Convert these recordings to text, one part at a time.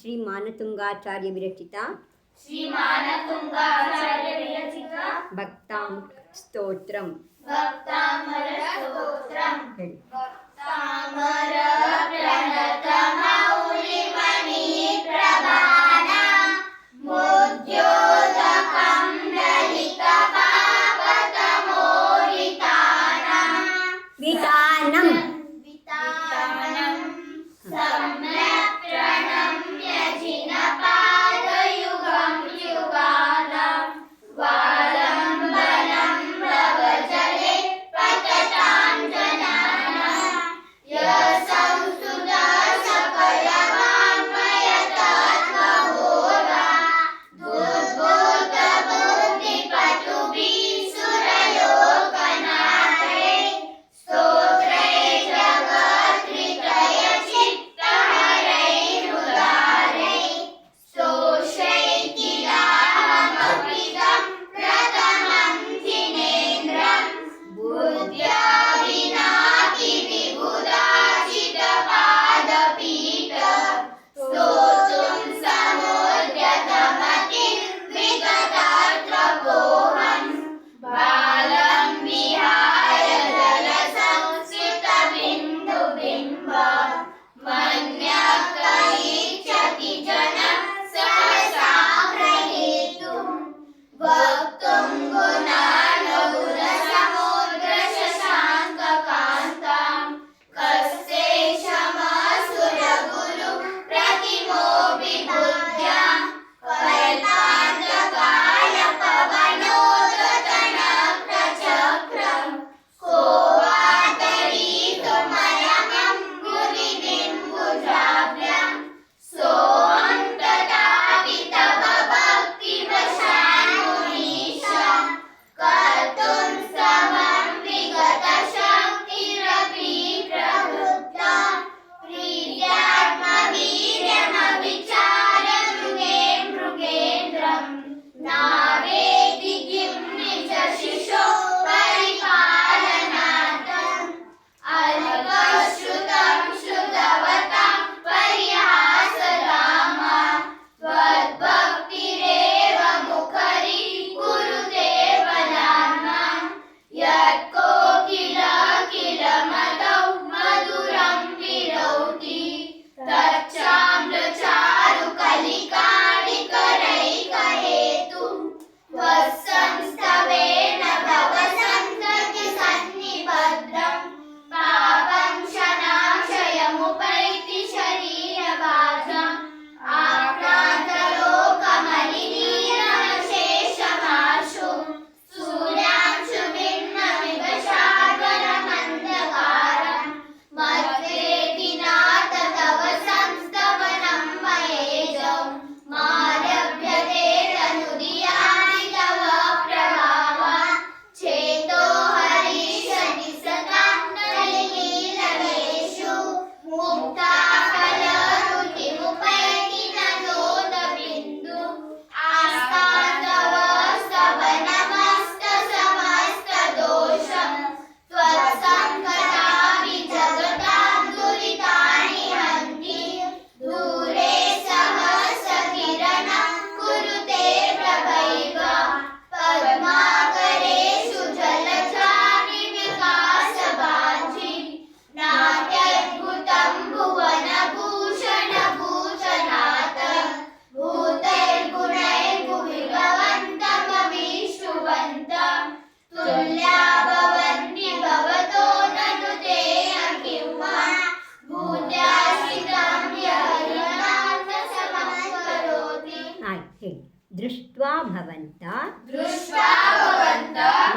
శ్రీ మానతుంగాచార్య విరచిత శ్రీ మానతుంగాచార్య విరచిత భక్తాం స్తోత్రం. భక్తామర స్తోత్రం. భక్తామర ప్రణతమ.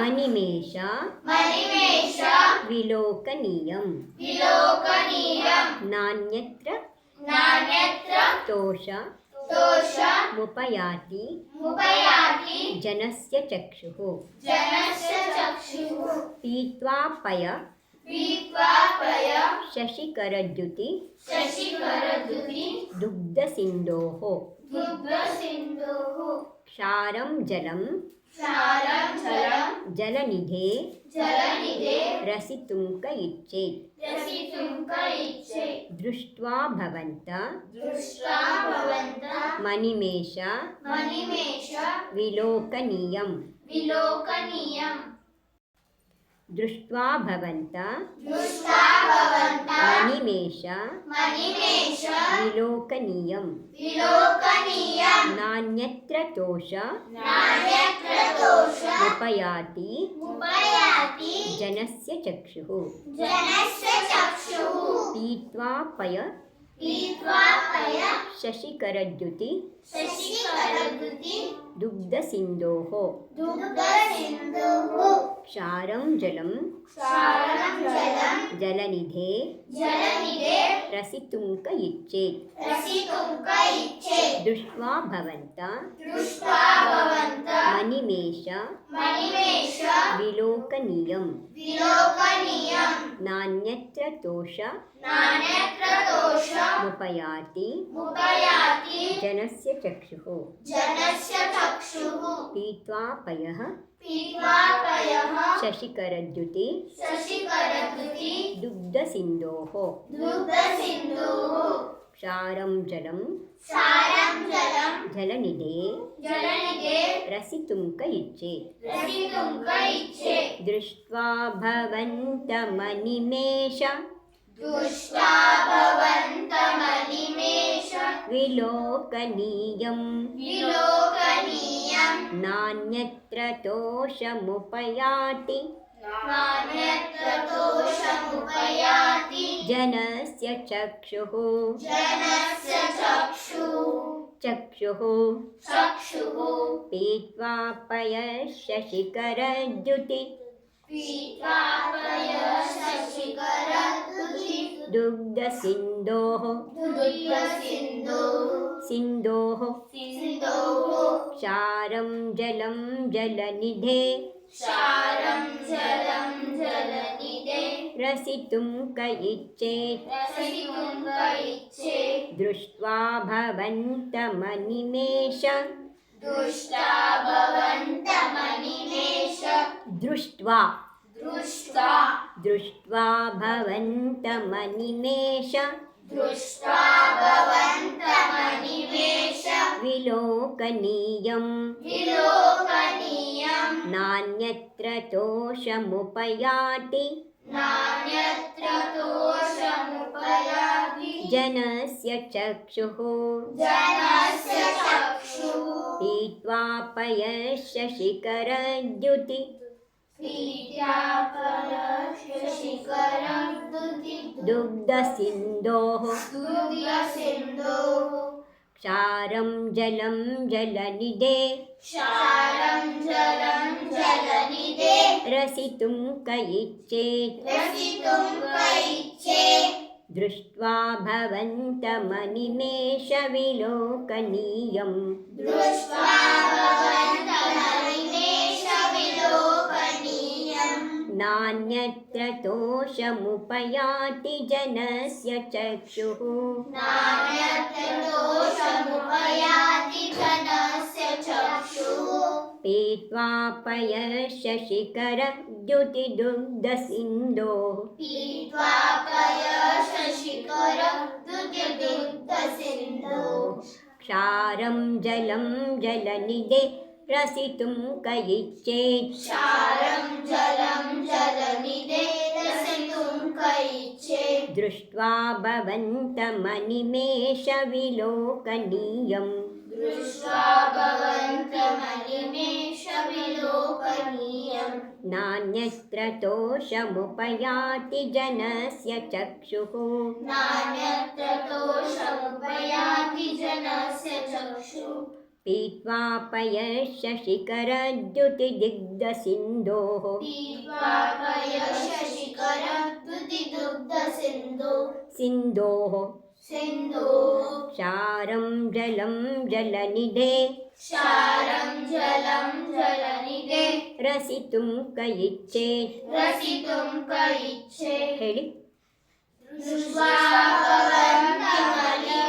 मणिमेष विलोकनीयम् नान्यत्र तोष मुपयाति मुपयाति जनस्य चक्षुः जनस्य चक्षुः पीत्वा पय पीत्वा पय शशिकरद्युति शशिकरद्युति दुग्धसिन्धोः दुग्धसिन्धोः क्षारं जलम् जलनिधे जलनिधे ஜலநிதே ஜலநிதே ரசித்துங்க दृष्ट्वा भवन्त दृष्ट्वा भवन्त मणिमेष मणिमेष विलोकनीयं विलोकनीयम् विलोकनीयम्। नान्यत्र तोष नान्यत्र दोष। उपयाति उपयाति जनस्य चक्षुः। जनस्य चक्षुः। पीत्वा पय। पीत्वा पय। शशिकरद्युति शशिकरद्युति। दुग्धसिन्धोः। दुग्धसिन्धुः। क्षारं जलं जलनिधे। जलनिधे। रसितुं क इच्छेत् रसितुं क इच्छेत् दृष्ट्वा भवन्त विलोकनीयम्। विलोकनीयम्। नान्यत्र तोष। मुपयाति। जनस्य चक्षुः। जनस्य चक्षुः। पीत्वा पयः। पीत्वा पयः। शशिकरद्युति। शशिकरद्युति। दुग्धसिन्धोः। दुग्धसिन्धुः। क्षारं जलं। सारं जलं। जलनिधे। जलनिधे। रसितुं क इच्छेत् रसितुं क इच्छेत् दृष्ट्वा भवन्तमनिमेष। दुष्टा भवन्तमनिमेष विलोकनीयम्। विलोकनीयम्। नान्यत्र तोषमुपयाति नान्यत्र दोषमुपयाति। जनस्य चक्षुः। जनस्य चक्षुः। चक्षुः। चक्षुः। पीत्वा शशिकरद्युति दुग्धसिन्धोः सिन्धोः क्षारं जलं जलनिधे क्षारं जलं जलनिधे रसितुं क इच्छेत् रसितुं क इच्छेत् दृष्ट्वा भवन्तमनिमेष दुष्टा भवन्तमनिमेष। दृष्ट्वा। दृष्ट्वा। दृष्ट्वा भवन्तमनिमेष। दृष्ट्वा भवन्तमनिमेष। विलोकनीयम्। विलोकनीयम्। नान्यत्र तोषमुपयाति। नान्यत्र दोषमुपयाति जनस्य चक्षुः। जनस्य चक्षुः। पीत्वा पयशशिकरद्युति शशिकरद्युति दुग्धसिन्धोः। दुर्गसिन्धुः क्षारं जलं जलनिधे क्षारं जलं जलनिधे रसितुं रसितुं दृष्ट्वा भवन्तमनिमेष विलोकनीयम्। दृष्ट्वा भवन्तमनिमेष विलोकनीयम्। नान्यत्र तोषमुपयाति जनस्य चक्षुः। नान्यत्र दोषमुपयाति जनस्य चक्षुः पीत्वा पयशिखरद्युतिदुर्दसिन्धो त्वाशिखरं क्षारं जलं जलनिदे रसितुं कयिचेच्छलं जलनिधे दृष्ट्वा भवन्तमनिमेषविलोकनीयम्। दृष्ट्वा भवन्तमनि नान्यत्र तोषमुपयाति जनस्य चक्षुः। नान्यत्र दोषमुपयाति जनस्य चक्षुः। पीत्वा पयशशिखरद्युतिदिग्धसिन्धोः पीत्वा पय शशिकर दुग्धसिन्धु सिन्धोः सिन्धुः। क्षारं जलं जलनिधे क्षारं जलं जलनिधे। ರಸಿತುಂ ಕಯಿಚ್ಚೆ रसितुं क इच्छे ಹೇಳಿ दृष्ट्वा कमलं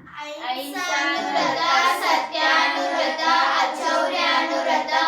आई सत्यानुरता आचौर्यानुरता